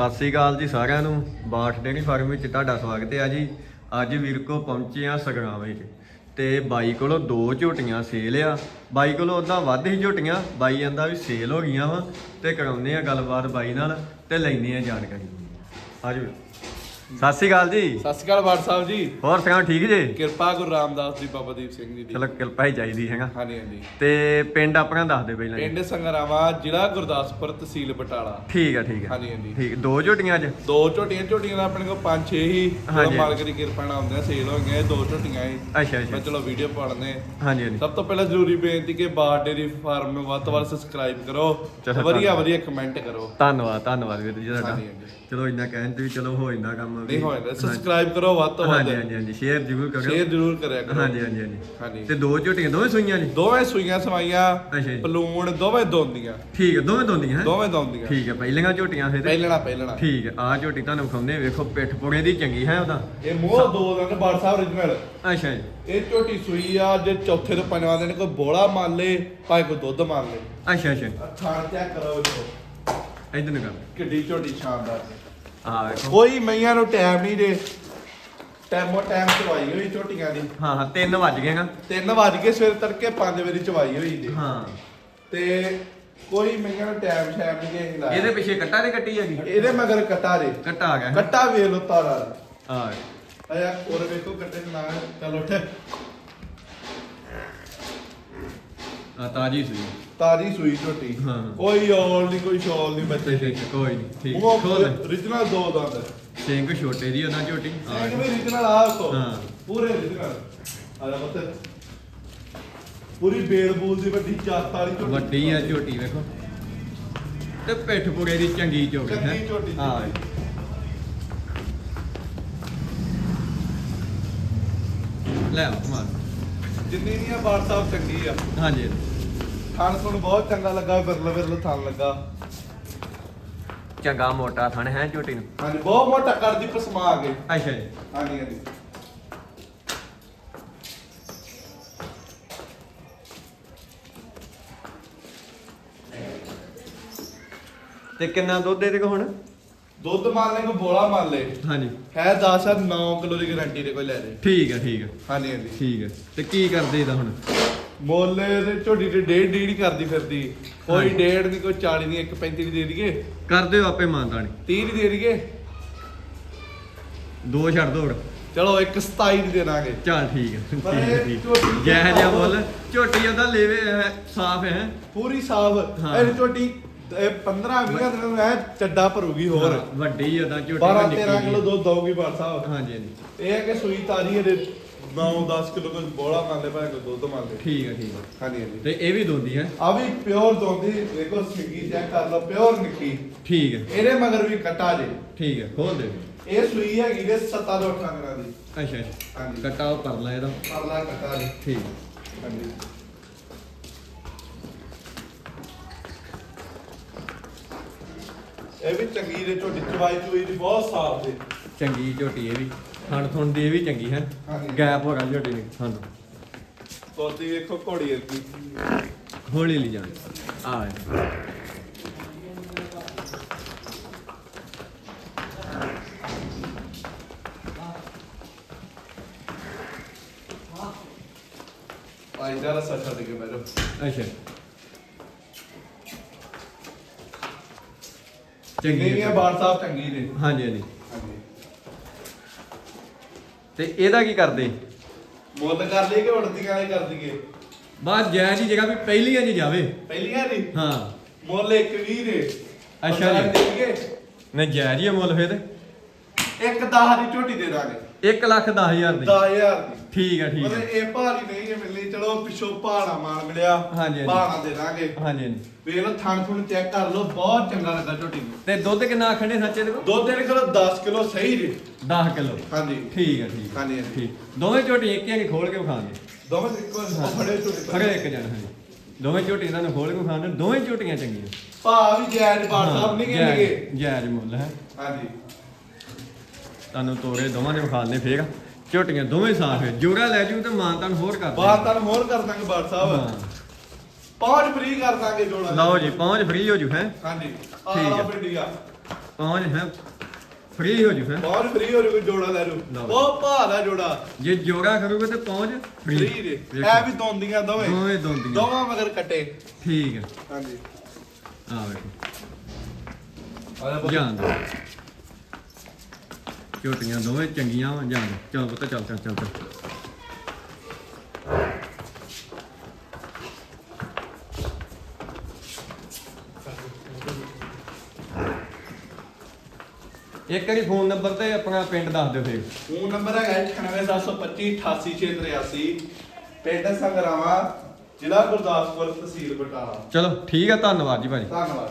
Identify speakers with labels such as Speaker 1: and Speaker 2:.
Speaker 1: ਸਤਿ ਸ੍ਰੀ ਅਕਾਲ ਜੀ ਸਾਰਿਆਂ ਨੂੰ। ਬਾਠ ਡੇਰੀ ਫਾਰਮ ਵਿੱਚ ਤੁਹਾਡਾ ਸਵਾਗਤ ਹੈ ਜੀ। ਅੱਜ ਵੀਰ ਕੋ ਪਹੁੰਚੇ ਆ ਸਗਰਾਮ 'ਚ ਤੇ ਬਾਈ ਕੋਲੋਂ ਦੋ ਝੋਟੀਆਂ ਸੇਲ ਆ। ਬਾਈ ਕੋਲੋਂ ਉਦਾਂ ਵੱਧ ਹੀ ਝੋਟੀਆਂ, ਬਾਈ ਕਹਿੰਦਾ ਵੀ ਸੇਲ ਹੋ ਗਈਆਂ ਵਾ ਤੇ ਕਰਾਉਂਦੇ ਆ ਗੱਲਬਾਤ ਬਾਈ ਨਾਲ ਤੇ ਲੈਂਦੇ ਆ ਜਾਣਕਾਰੀ ਆਜੋ ਸਤਿ ਸ੍ਰੀ ਅਕਾਲ ਜੀ।
Speaker 2: ਸਤਿ ਸ਼੍ਰੀ ਅਕਾਲ ਬਾੜ ਸਾਹਿਬ ਜੀ।
Speaker 1: ਹੋਰ ਸੁਣਾਓ ਠੀਕ ਜੇ?
Speaker 2: ਕਿਰਪਾ ਗੁਰੂ ਰਾਮਦਾਸ ਜੀ ਬਾਬਾ ਦੀਪ ਸਿੰਘ ਜੀ ਦੀ।
Speaker 1: ਚਲੋ ਕਿਰਪਾ ਹੀ ਚਾਹੀਦੀ ਹੈਗਾ
Speaker 2: ਹਾਂਜੀ ਹਾਂਜੀ।
Speaker 1: ਤੇ ਪਿੰਡ ਆਪਣਾ ਦੱਸ ਦੇ ਪਹਿਲਾਂ।
Speaker 2: ਪਿੰਡ ਸੰਗਰਾਵਾ ਜ਼ਿਲ੍ਹਾ ਗੁਰਦਾਸਪੁਰ ਤਹਿਸੀਲ ਬਟਾਲਾ।
Speaker 1: ਠੀਕ ਆ ਠੀਕ ਆ।
Speaker 2: ਹਾਂਜੀ ਹਾਂਜੀ।
Speaker 1: ਠੀਕ ਦੋ ਝੋਟੀਆਂ ਅੱਜ?
Speaker 2: ਦੋ ਝੋਟੀਆਂ ਝੋਟੀਆਂ ਦਾ ਆਪਣੇ ਕੋਲ ਪੰਜ ਛੇ ਹੀ।
Speaker 1: ਹਾਂਜੀ।
Speaker 2: ਜਦੋਂ ਮਾਲਕ ਦੀ ਕਿਰਪਾ ਨਾਲ ਆਉਂਦੇ ਸੇਲ ਹੋ ਗਏ ਦੋ ਝੋਟੀਆਂ ਹੀ।
Speaker 1: ਅੱਛਾ
Speaker 2: ਮੈਂ
Speaker 1: ਅੱਛਾ
Speaker 2: ਚਲੋ ਵੀਡੀਓ ਪਾੜਨੇ
Speaker 1: ਹਾਂਜੀ ਹਾਂਜੀ।
Speaker 2: ਸਭ ਤੋਂ ਪਹਿਲਾਂ ਜ਼ਰੂਰੀ ਬੇਨਤੀ ਕਿ ਬਾੜ ਡੇਰੀ ਫਾਰਮ ਨੂੰ ਵੱਧ ਤੋਂ ਵੱਧ ਸਬਸਕ੍ਰਾਈਬ ਕਰੋ। ਵਧੀਆ ਵਧੀਆ ਕਮੈਂਟ ਕਰੋ।
Speaker 1: ਧੰਨਵਾਦ ਧੰਨਵਾਦ ਵੀਰ ਜੀ ਤੁਹਾਡਾ। ਚਲੋ ਇੰਨਾ ਕਹਿਣ ਤੇ ਵੀ ਚਲੋ ਹੋ ਜਾਂਦਾ ਕੰਮ। ਵੀ।
Speaker 2: ਨਹੀਂ ਹੋਇਆ ਸਬਸਕ੍ਰਾਈਬ ਕਰੋ ਵੱਧ ਤੋਂ ਵੱਧ।
Speaker 1: ਹਾਂਜੀ ਹਾਂਜੀ ਹਾਂਜੀ। ਸ਼ੇਅਰ ਜ਼ਰੂਰ ਕਰੋ।
Speaker 2: ਸ਼ੇਅਰ ਜ਼ਰੂਰ ਕਰਿਆ ਕਰੋ।
Speaker 1: ਹਾਂਜੀ ਹਾਂਜੀ ਹਾਂਜੀ।
Speaker 2: ਹਾਂਜੀ।
Speaker 1: ਤੇ ਦੋ ਝੋਟੀਆਂ ਦੋਵੇਂ ਸੂਈਆਂ ਜੀ
Speaker 2: ਦੋਵੇਂ ਸੂਈਆਂ ਸਵਾਈਆਂ।
Speaker 1: ਅੱਛਾ ਜੀ।
Speaker 2: ਪਲੂਣ ਦੋਵੇਂ ਦੋਂਦੀਆਂ।
Speaker 1: ਠੀਕ ਹੈ ਦੋਵੇਂ ਦੋਂਦੀਆਂ ਹੈ?
Speaker 2: ਦੋਵੇਂ ਦੋਂਦੀਆਂ।
Speaker 1: ਠੀਕ ਹੈ ਪਹਿਲੀਆਂ ਝੋਟੀਆਂ ਫਿਰ।
Speaker 2: ਪਹਿਲਣਾ ਪਹਿਲਣਾ।
Speaker 1: ਠੀਕ ਹੈ ਆਹ ਝੋਟੀ ਤੁਹਾਨੂੰ ਵਿਖਾਉਂਦੇ ਹਾਂ, ਵੇਖੋ ਪਿੱਠ ਪੁੜੇ ਦੀ ਚੰਗੀ ਹੈ ਉਹਦਾ?
Speaker 2: ਇਹ ਮੋਹ ਦੋ ਦੰਦ ਬਾੜ ਸਾਹਿਬ origignal
Speaker 1: ਅੱਛਾ ਜੀ।
Speaker 2: ਇਹ ਝੋਟੀ ਸੂਈ ਆ ਜੇ ਚੌਥੇ ਤੋਂ ਪੰਜਵਾਂ ਦਿਨ ਕੋਈ ਬੋਲਾ ਮੰਨ ਲੇ ਭਾਵੇਂ ਕੋਈ ਦੁੱਧ ਮੰਨ ਲੇ।
Speaker 1: ਅੱਛਾ ਅੱਛਾ।
Speaker 2: ਥਾਣ ਚੈੱਕ ਕਰੋ ਵੇਖੋ
Speaker 1: ਇਧਰ ਨੂੰ ਕਰ।
Speaker 2: ਕਿੱਡੀ ਝੋਟੀ ਸ਼ਾਨਦਾਰ।
Speaker 1: ਵੇਖੋ।
Speaker 2: ਕੋਈ ਮਈਆਂ ਨੂੰ ਟਾਈਮ ਨਹੀਂ ਦੇ ਟਾਈਮੋ ਟਾਈਮ ਚਵਾਈ ਹੋਈ ਝੋਟੀਆਂ ਦੀ।
Speaker 1: ਹਾਂ ਹਾਂ 3 ਵੱਜ ਗਏ ਨਾ।
Speaker 2: 3 ਵਜ ਕੇ ਸਵੇਰ ਤੜਕੇ 5 ਵਜੇ ਚਵਾਈ ਹੋਈ ਦੀ
Speaker 1: ਹਾਂ।
Speaker 2: ਤੇ ਕੋਈ ਮਈਆਂ ਨੂੰ ਟਾਈਮ ਸ਼ਾਮ ਨਹੀਂ ਲਾਇਆ।
Speaker 1: ਇਹਦੇ ਪਿੱਛੇ ਕੱਟਾ ਦੇ ਕੱਟੀ ਹੈਗੀ?
Speaker 2: ਇਹਦੇ ਮਗਰ ਕਟਾ ਦੇ
Speaker 1: ਕੱਟਾ ਆ ਗਿਆ
Speaker 2: ਕੱਟਾ ਵੇਖ ਲੋ ਤਾਰਾ।
Speaker 1: ਆ
Speaker 2: ਆਇਆ ਹੋਰ ਵੇਖੋ ਕੱਟੇ ਦੇ ਨਾਲ ਚੱਲ ਉੱਠ।
Speaker 1: ਤਾਜੀ ਸੂਈ।
Speaker 2: ਝੋਟੀ।
Speaker 1: ਹਾਂ।
Speaker 2: ਕੋਈ ਔਲ ਨਹੀਂ ਕੋਈ ਸ਼ੌਲ ਨਹੀਂ ਬੱਚੇ। ਦੀ
Speaker 1: ਠੀਕ ਹੈ, ਕੋਈ ਨਹੀਂ ਠੀਕ
Speaker 2: ਉਹ
Speaker 1: ਖੋਲ
Speaker 2: ਦੋ ਦੰਦ।
Speaker 1: ਸਿੰਘ ਛੋਟੇ ਦੀ ਉਹਨਾਂ ਝੋਟੀ। ਆ
Speaker 2: ਸਿੰਘ ਵੀ origignal ਆ ਕੋ
Speaker 1: ਹਾਂ।
Speaker 2: ਪੂਰੇ origignal ਆ ਜਾ ਬੱਤੇ ਪੂਰੀ ਬੇਲ ਬੂਲ ਦੀ ਵੱਡੀ ਚਾਤ ਵਾਲੀ ਝੋਟੀ।
Speaker 1: ਵੱਡੀ ਆ ਝੋਟੀ ਵੇਖੋ। ਤੇ ਪਿੱਠ ਪੁੜੇ ਦੀ ਚੰਗੀ ਝੋਟੀ ਹੈ।
Speaker 2: ਚੰਗੀ ਝੋਟੀ
Speaker 1: ਹਾਂ। ਲੈ ਆ ਮਾਰ।
Speaker 2: ਜਿੰਨੀ ਵੀ ਆ ਬਾੜ ਸਾਹਿਬ ਚੰਗੀ ਆ।
Speaker 1: ਹਾਂਜੀ।
Speaker 2: ਥਣ ਤੁਹਾਨੂੰ ਬਹੁਤ ਚੰਗਾ ਲੱਗਾ ਬਿਰਲ ਬਿਰਲ ਥਣ ਲੱਗਾ।
Speaker 1: ਚੰਗਾ ਮੋਟਾ ਥਣ ਹੈ ਝੋਟੀ ਨੂੰ।
Speaker 2: ਹਾਂਜੀ ਬਹੁਤ ਮੋਟਾ ਕਰਦੀ ਪਸਮਾ ਆ ਗਏ
Speaker 1: ਅੱਛਾ ਜੀ।
Speaker 2: ਹਾਂਜੀ ਹਾਂਜੀ।
Speaker 1: ਤੇ ਕਿੰਨਾ ਦੁੱਧ ਇਹਦੇ ਕੋ ਹੁਣ?
Speaker 2: ਦੁੱਧ ਮੰਨ ਲੈ ਕੋ ਬੋਲਾ ਮੰਨ ਲੈ
Speaker 1: ਹਾਂਜੀ।
Speaker 2: ਹੈ 10 ਆ 9 ਕਿਲੋ ਦੀ ਗਾਰੰਟੀ ਦੇ ਕੋਈ ਲੈ ਲੈ
Speaker 1: ਠੀਕ ਹੈ ਠੀਕ ਹੈ
Speaker 2: ਹਾਂਜੀ ਹਾਂਜੀ।
Speaker 1: ਠੀਕ ਹੈ ਤੇ ਕੀ ਕਰਦੇ ਇਹਦਾ ਹੁਣ?
Speaker 2: ਮੁੱਲ ਦੇ ਝੋਟੀ ਤੇ ਡੇਢ ਡੇਢ ਹੀ ਕਰਦੀ ਫਿਰਦੀ। ਕੋਈ। ਡੇਢ ਨਹੀਂ ਕੋਈ 40 ਨਹੀਂ 135 ਦੀ ਦੇ ਦਈਏ।
Speaker 1: ਕਰ ਦਿਓ ਆਪੇ ਮਾਨਤਾਣੀ
Speaker 2: 30 ਦੀ ਦੇ ਦਈਏ।
Speaker 1: ਦੋ ਛੱਡ ਦੋ
Speaker 2: ਚਲੋ 127 ਦੀ ਦੇ ਦਾਂਗੇ।
Speaker 1: ਚੱਲ ਠੀਕ ਹੈ
Speaker 2: ਪਰ ਇਹ
Speaker 1: ਠੀਕ
Speaker 2: ਝੋਟੀ
Speaker 1: ਜੈ ਜਿਹਾ ਬੋਲ ਝੋਟੀ ਉਹਦਾ ਲੇਵੇ ਹੈ, ਸਾਫ਼ ਹੈ।
Speaker 2: ਪੂਰੀ ਸਾਫ਼।
Speaker 1: ਹਾਂ।
Speaker 2: ਇਹ ਝੋਟੀ 15 20 ਦਿਨਾਂ ਨੂੰ ਐ ਚੱਡਾ ਭਰੂਗੀ ਹੋਰ।
Speaker 1: ਵੱਡੀ ਉਹਦਾ ਝੋਟੀ
Speaker 2: 12
Speaker 1: ਨਿੱਕੀ
Speaker 2: 13 ਕਿਲੋ। ਦੁੱਧ ਦਊਗੀ ਬਾੜ ਸਾਹਿਬ।
Speaker 1: ਹਾਂਜੀ ਹਾਂਜੀ।
Speaker 2: ਇਹ ਹੈ ਕਿ ਸੂਈ ਤਾਰੀ ਇਹਦੇ 9 10 ਕਿਲੋ ਕੋਈ ਬੋਲਾ ਮੰਨ ਲੈ ਭਾਵੇਂ ਕੋਈ ਦੁੱਧ ਮੰਨ ਲੈ
Speaker 1: ਠੀਕ ਹੈ ਠੀਕ ਹੈ।
Speaker 2: ਹਾਂਜੀ ਹਾਂਜੀ।
Speaker 1: ਤੇ ਇਹ ਵੀ ਦੋਂਦੀ ਹੈ
Speaker 2: ਆ ਵੀ ਪਿਓਰ ਦੋਂਦੀ ਦੇਖੋ ਸਿੰਗੀ ਚੈੱਕ ਕਰ ਲਓ ਪਿਓਰ ਨਿੱਕੀ।
Speaker 1: ਠੀਕ ਹੈ।
Speaker 2: ਇਹਦੇ ਮਗਰ ਵੀ ਕਟਾ ਜੇ।
Speaker 1: ਠੀਕ ਹੈ ਖੋਲ ਦੇ।
Speaker 2: ਇਹ ਸੂਈ ਹੈਗੀ ਦੇ 7 ਤੋਂ 8 ਦਿਨਾਂ ਦੀ।
Speaker 1: ਅੱਛਾ ਅੱਛਾ।
Speaker 2: ਹਾਂਜੀ।
Speaker 1: ਕੱਟਾ ਉਹ ਕਰ ਲੈ ਇਹਦਾ।
Speaker 2: ਪਰਲਾ ਕਟਾ ਜੇ।
Speaker 1: ਠੀਕ ਹੈ।
Speaker 2: ਹਾਂਜੀ। ਇਹ ਵੀ ਚੰਗੀ ਦੇ ਝੋਟੀ ਚਵਾਈ ਚੁਈ ਦੀ ਬਹੁਤ ਸਾਫ਼ ਦੇ
Speaker 1: ਚੰਗੀ ਝੋਟੀ ਇਹ ਵੀ। ਥਣ ਥਣ ਦੀ ਇਹ ਵੀ ਚੰਗੀ ਹੈ।
Speaker 2: ਹਾਂਜੀ।
Speaker 1: ਗੈਪ ਹੋ ਗਿਆ ਝੋਟੀ ਨੇ ਸਾਨੂੰ।
Speaker 2: ਤੋਤੀ ਵੇਖੋ ਘੋੜੀ ਅੱਗੀ।
Speaker 1: ਹੌਲੀ ਲਈ ਜਾਣ। ਆ ਵੇ।
Speaker 2: ਆਈ ਦਾ ਰਸਾ ਛੱਡ ਕੇ ਬੈਠੋ
Speaker 1: ਅੱਛਾ।
Speaker 2: ਚੰਗੀ
Speaker 1: ਚੰਗੀ
Speaker 2: ਵੀ ਆ ਬਾਣ ਸਾਹਿਬ ਚੰਗੀ
Speaker 1: ਹਾਂਜੀ ਹਾਂਜੀ
Speaker 2: ਹਾਂਜੀ।
Speaker 1: ਤੇ ਇਹਦਾ ਕੀ ਕਰਦੇ?
Speaker 2: ਮੁੱਲ ਕਰ ਲਈ ਕਿ ਉੜਦੀਆਂ ਵਾਲੇ ਕਰ ਦਈਏ?
Speaker 1: ਬਾਅਦ ਜੈ ਦੀ ਜਗ੍ਹਾ ਵੀ ਪਹਿਲੀਆਂ 'ਚ ਜਾਵੇ।
Speaker 2: ਪਹਿਲੀਆਂ ਦੀ
Speaker 1: ਹਾਂ।
Speaker 2: ਮੁੱਲ 120 ਦੇ
Speaker 1: ਅੱਛਾ ਜੀ।
Speaker 2: ਦੇ ਦਈਏ।
Speaker 1: ਨਹੀਂ ਜੈ ਜੀ ਮੁੱਲ ਫੇਰ।
Speaker 2: ਇੱਕ 10 ਦੀ ਝੋਟੀ ਦੇ ਦਾਂਗੇ।
Speaker 1: 1 ਲੱਖ 10000 ਦੀ।
Speaker 2: 10000 ਦੀ।
Speaker 1: ਠੀਕ ਹੈ ਠੀਕ
Speaker 2: ਮਤਲਬ
Speaker 1: ਹੈ
Speaker 2: ਇਹ ਭਾਰੀ ਨਹੀਂ ਜੇ ਮਿਲਣੀ। ਚਲੋ ਪਿੱਛੋਂ ਪਹਾੜਾ ਮਾਲ ਮਿਲਿਆ।
Speaker 1: ਹਾਂਜੀ, ਹਾਂਜੀ।
Speaker 2: ਪਹਾੜਾ ਦੇ ਦਾਂਗੇ।
Speaker 1: ਹਾਂਜੀ ਹਾਂਜੀ।
Speaker 2: ਵੇਖ ਲਓ ਥਣ ਥਣ ਚੈੱਕ ਕਰ ਲਓ। ਬਹੁਤ ਚੰਗਾ ਲੱਗਾ ਝੋਟੀ ਨੂੰ।
Speaker 1: ਤੇ ਦੁੱਧ ਕਿੰਨਾ ਆਖਣੇ ਸੱਚੇ ਦੇ ਕੋ
Speaker 2: ਦੁੱਧ ਦੇ ਕਿਲੋ 10 ਕਿਲੋ ਸਹੀ ਜੀ।
Speaker 1: 10 ਕਿਲੋ।
Speaker 2: ਹਾਂਜੀ।
Speaker 1: ਠੀਕ ਹੈ ਠੀਕ
Speaker 2: ਹਾਂਜੀ, ਹਾਂਜੀ।
Speaker 1: ਠੀਕ। ਦੋਵੇਂ ਝੋਟੀਆਂ ਇੱਕੀਆਂ ਨੇ ਖੋਲ ਕੇ ਵਿਖਾਉਂਦੇ।
Speaker 2: ਦੋਵੇਂ ਇੱਕੋ ਫੜੇ ਝੋਟੀ
Speaker 1: ਖੜੇ ਇੱਕ ਜਣ ਹਾਂਜੀ। ਦੋਵੇਂ ਝੋਟੀਆਂ ਤੁਹਾਨੂੰ ਖੋਲ ਕੇ ਵਿਖਾਉਂਦੇ। ਦੋਵੇਂ ਝੋਟੀਆਂ ਚੰਗੀਆਂ।
Speaker 2: ਭਾ ਵੀ ਜੈਜ ਬਾੜ ਸਾਹਿਬ ਨਹੀਂ
Speaker 1: ਜਾਇਜ਼-
Speaker 2: ਕਹਿੰਦੇ
Speaker 1: ਜਾਇਜ਼ ਮੁੱਲ ਹੈ।
Speaker 2: ਹਾਂਜੀ।
Speaker 1: ਤੁਹਾਨੂੰ ਤੋਰੇ ਦੋਵਾਂ ਵਿਖਾਲਨੇ ਫੇਰ। ਝੋਟੀਆਂ ਦੋਵੇਂ ਸਾਫ਼ ਹੈ ਜੋੜਾ ਲੈ ਜੂ ਤੇ ਮਾਂ ਤੁਹਾਨੂੰ ਹੋਰ ਕਰ
Speaker 2: ਬਾਹਰ ਤਾਂ ਹੋਰ ਕਰ ਦਾਂਗੇ ਬਾੜ ਸਾਹਿਬ। ਪਹੁੰਚ ਫ੍ਰੀ ਕਰ ਦਾਂਗੇ ਜੋੜਾ।
Speaker 1: ਲਓ ਜੀ ਪਹੁੰਚ ਫ੍ਰੀ ਹੋ ਜੂ ਹੈ?
Speaker 2: ਹਾਂਜੀ।
Speaker 1: ਠੀਕ
Speaker 2: ਆਹ
Speaker 1: ਹੈ।
Speaker 2: ਪਿੰਡੀਆ।
Speaker 1: ਪਹੁੰਚ ਹੈ? ਫ੍ਰੀ ਹੋ ਜੂ ਹੈ?
Speaker 2: ਬਹੁਤ ਫ੍ਰੀ ਹੋ ਰਿਹਾ ਜੋੜਾ ਲੈ ਰੂ
Speaker 1: ਲਓ।
Speaker 2: ਬਹੁਤ ਭਾਰਾ ਜੋੜਾ।
Speaker 1: ਜੇ ਜੋੜਾ ਕਰੋਗੇ ਤੇ ਪਹੁੰਚ
Speaker 2: ਫ੍ਰੀ ਦੇ
Speaker 1: ਵੇਖੋ।
Speaker 2: ਇਹ ਵੀ ਦੋਂਦੀਆਂ ਦੋਵੇਂ।
Speaker 1: ਦੋਵੇਂ ਦੋਂਦੀਆਂ।
Speaker 2: ਦੋਵਾਂ ਮਗਰ ਕੱਟੇ।
Speaker 1: ਠੀਕ ਹੈ
Speaker 2: ਹਾਂਜੀ।
Speaker 1: ਆ ਵੇਖੋ।
Speaker 2: ਆ
Speaker 1: ਜਾਣ ਦੋ ਝੋਟੀਆਂ ਦੋਵੇਂ ਚੰਗੀਆਂ ਵਾ ਦੋ। ਚਲ ਪੁੱਤ ਚੱਲ ਚੱਲ ਚੱਲ ਚੱਲ। ਇੱਕ ਵਾਰੀ ਫੋਨ ਨੰਬਰ ਤੇ ਆਪਣਾ ਪਿੰਡ ਦੱਸ ਦਿਓ ਫੇਰ।
Speaker 2: ਫੋਨ ਨੰਬਰ ਹੈਗਾ 98725 88683 ਪਿੰਡ ਸੰਗਰਾਵਾ ਜ਼ਿਲ੍ਹਾ ਗੁਰਦਾਸਪੁਰ ਤਹਿਸੀਲ ਬਟਾਲਾ।
Speaker 1: ਚਲੋ ਠੀਕ ਆ ਧੰਨਵਾਦ ਜੀ ਭਾਜੀ।
Speaker 2: ਧੰਨਵਾਦ।